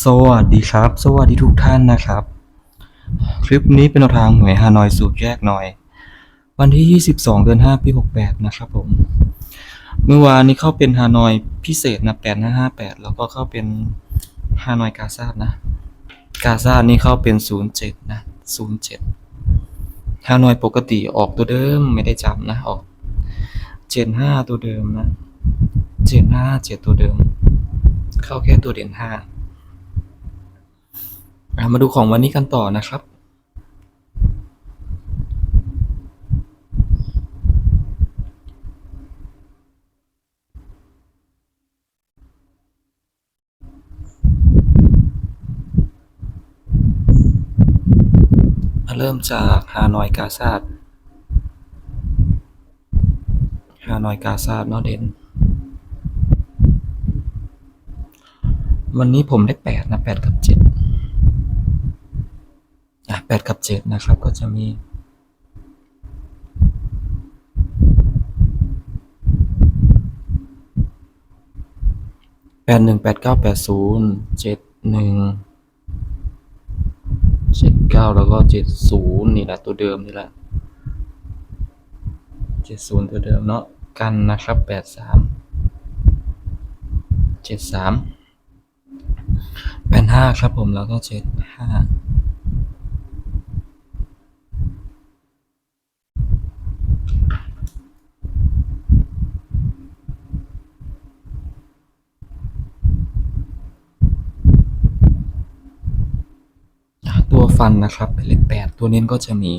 สวัสดีครับ สวัสดีทุกท่านนะครับ คลิปนี้เป็นแนวทางหวยฮานอยสูตรแยกหน่อย วันที่ 22 เดือน 5 ปี 68 นะครับผม เมื่อวานนี้เข้าเป็นฮานอยพิเศษนะ8558 แล้วก็เข้าเป็นฮานอยกาซาดนะ กาซาดนี่เข้าเป็น 07 นะ 07ฮานอยปกติออกตัวเดิมไม่ได้จำนะออก 75 ตัวเดิมนะ 75 7 ตัวเดิม เข้าแค่ตัวเด่น5 มาดูของวันนี้กันต่อนะครับ เริ่มจากฮานอยกาซาดฮานอยกาซาดเนอเด่นวันนี้ผมได้แปดนะแปดกับเจ็ด อะแปดกับเจ็ดนะครับก็จะมีแปดหนึ่งแปดเก้าแปดศูนย์เจ็ดหนึ่งเจ็ดเก้าแล้วก็เจ็ดศูนย์นี่แหละตัวเดิมนี่แหละเจ็ดศูนย์ตัวเดิมเนาะกันนะครับแปดสามเจ็ดสามแปดห้าครับผมแล้วก็เจ็ดห้าอะตัว ฟันนะครับ เป็นเลขแปดตัวเน้นก็จะมี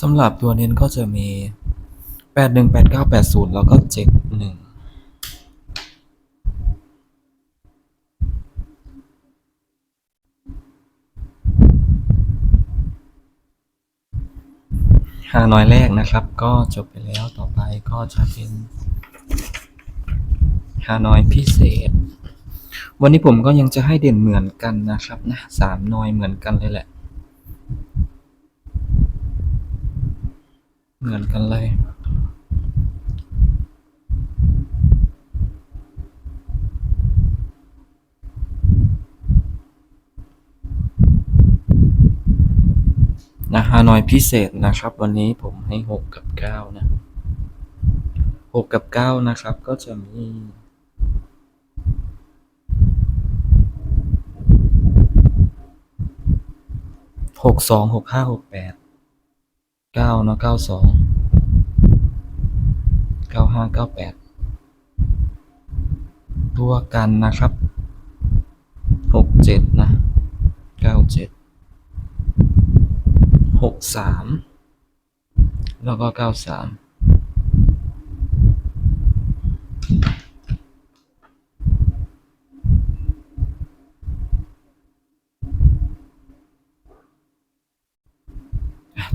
สำหรับตัวเน้นก็จะมีแปดหนึ่งแปดเก้าแปดศูนย์แล้วก็เจ็ หานอยแรกนะครับ ก็จบไปแล้วต่อไปก็จะเป็นฮานอยพิเศษ วันนี้ผมก็ยังจะให้เด่นเหมือนกันนะครับนะสามนอยเหมือนกันเลยแหละ เหมือนกันเลย นะฮานอยพิเศษนะครับ วันนี้ผมให้หกกับเก้านะหกกับเก้านะครับ ก็จะมี หกสองหกห้าหกแปดเก้าเนาะเก้าสองเก้าห้าเก้าแปดตัวกันนะครับหกเจ็ดนะเก้าเจ็ด หกสามแล้วก็เก้าสาม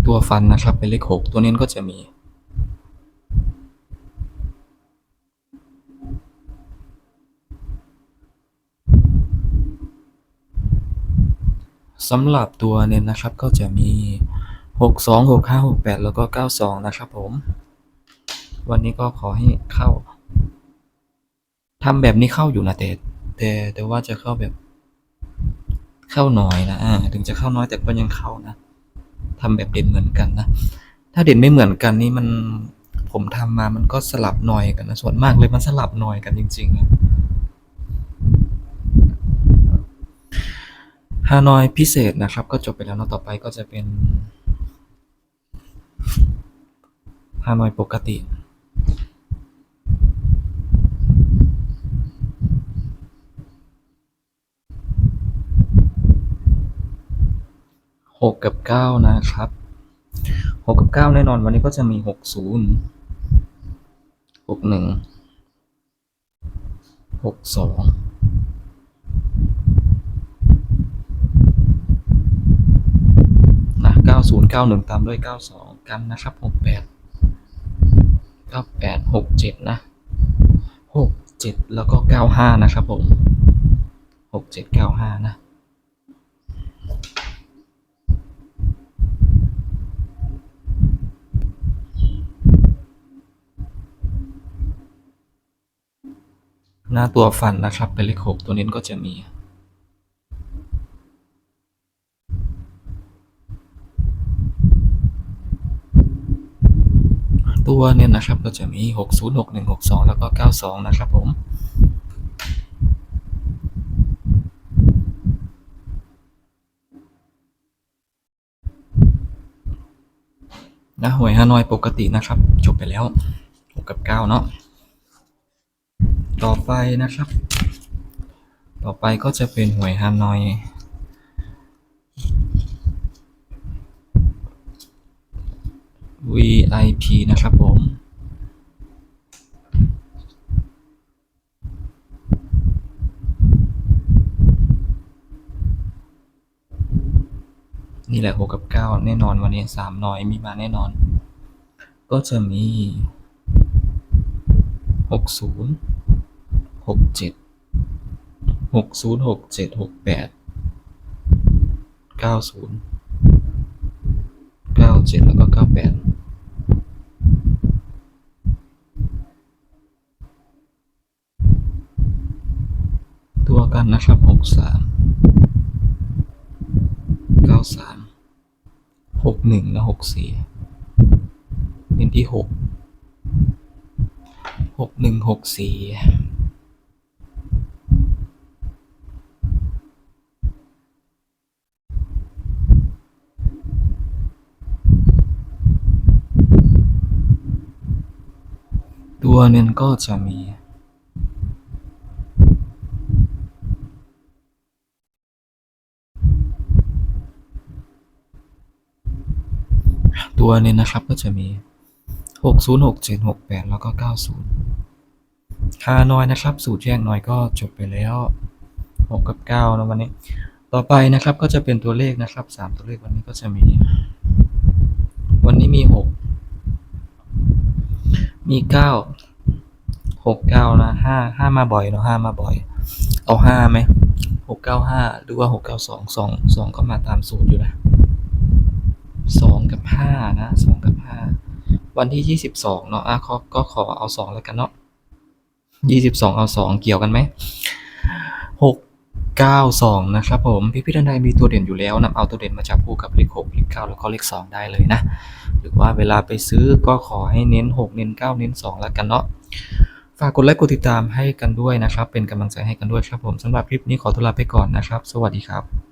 ตัวฟันนะครับเป็นเลขหกตัวนี้ก็จะมี สำหรับตัวเน้นนะครับก็จะมีหกสองหกห้าหกแปดแล้วก็เก้าสองนะครับผม วันนี้ก็ขอให้เข้าทำแบบนี้เข้าอยู่นะแต่แต่แต่ว่าจะเข้าแบบ เข้าน้อยนะอ่าถึงจะเข้าน้อยแต่ก็ยังเข้านะทำแบบเด่นเหมือนกันนะ ถ้าเด่นไม่เหมือนกันนี่มันผมทำมามันก็สลับหน่อยกันนะส่วนมากเลยมันสลับหน่อยกันจริงๆนะ ฮานอยพิเศษนะครับ ก็จบไปแล้วเนาะต่อไปก็จะเป็นฮานอยปกติหกกับเก้านะครับหกกับเก้าแน่นอนวันนี้ก็จะมีหกศูนย์หกหนึ่งหกสอง ศูนย์เก้าหนึ่งตามด้วยเก้าสองกันนะครับหกแปดเก้แปดหกเจ็ดนะหกเจ็ดแล้วก็เก้าห้านะครับผมหกเจ็ดเก้าห้านะหน้าตัวฟันนะครับเป็นเลขหกตัวนี้ก็จะมี ตัวเน้นนะครับก็จะมีหกศูนย์หกหนึ่งหกสองแล้วก็เก้าสองนะครับผมนะหวยฮานอยปกตินะครับ จบไปแล้วหกกับเก้าเนาะต่อไปนะครับ ต่อไปก็จะเป็นหวยฮานอย VIP นะครับผม นี่แหละหกกับเก้าแน่นอนวันนี้สามน้อยมีมาแน่นอน ก็จะมีหกศูนย์หกเจ็ดหกศูนย์หกเจ็ดหกแปดเก้าศูนย์เก้าเจ็ดแล้วก็เก้าแปด ตัวกันะครับหกสามเก้าสามหกหนึ่งและหกสี่เน้นที่หกหกหนึ่งหกสี่ตัวเน้นก็จะมี ตัวเน้นนะครับก็จะมีหกศูนย์หกจ็ดหกแปดแล้วก็เก้าศูนย์คาน้อยนะครับ สูตรแยกน้อยก็จบไปแล้วหกกับเก้านะวันนี้ ต่อไปนะครับก็จะเป็นตัวเลขนะครับสามตัวเลขวันนี้ก็จะมี วันนี้มีหกมีเก้าหกเก้านะห้าห้ามาบ่อยเนาะห้ามาบ่อย เอาห้าไหมหกเก้าห้าหรือว่าหกเก้าสองสองสองก็มาตามสูตรอยู่นะ สองกับห้านะสองกับห้าวันที่ยี่สิบสองเนาะอะขอก็ขอเอาสองแล้วกันเนาะยี่สิบสองเอาสองเกี่ยวกันไหมหกเก้าสองนะครับผมพี่พี่ท่านใดมีตัวเด่นอยู่แล้วนำเอาตัวเด่นมาจับคู่กับเลขหกเลขเก้าแล้วก็เลขสองได้เลยนะ หรือว่าเวลาไปซื้อก็ขอให้เน้น6เน้น9เน้น2แล้วกันเนาะฝากกดไลค์กดติดตามให้กันด้วยนะครับ เป็นกำลังใจให้กันด้วยครับผมสำหรับคลิปนี้ขอตัวลาไปก่อนนะครับ สวัสดีครับ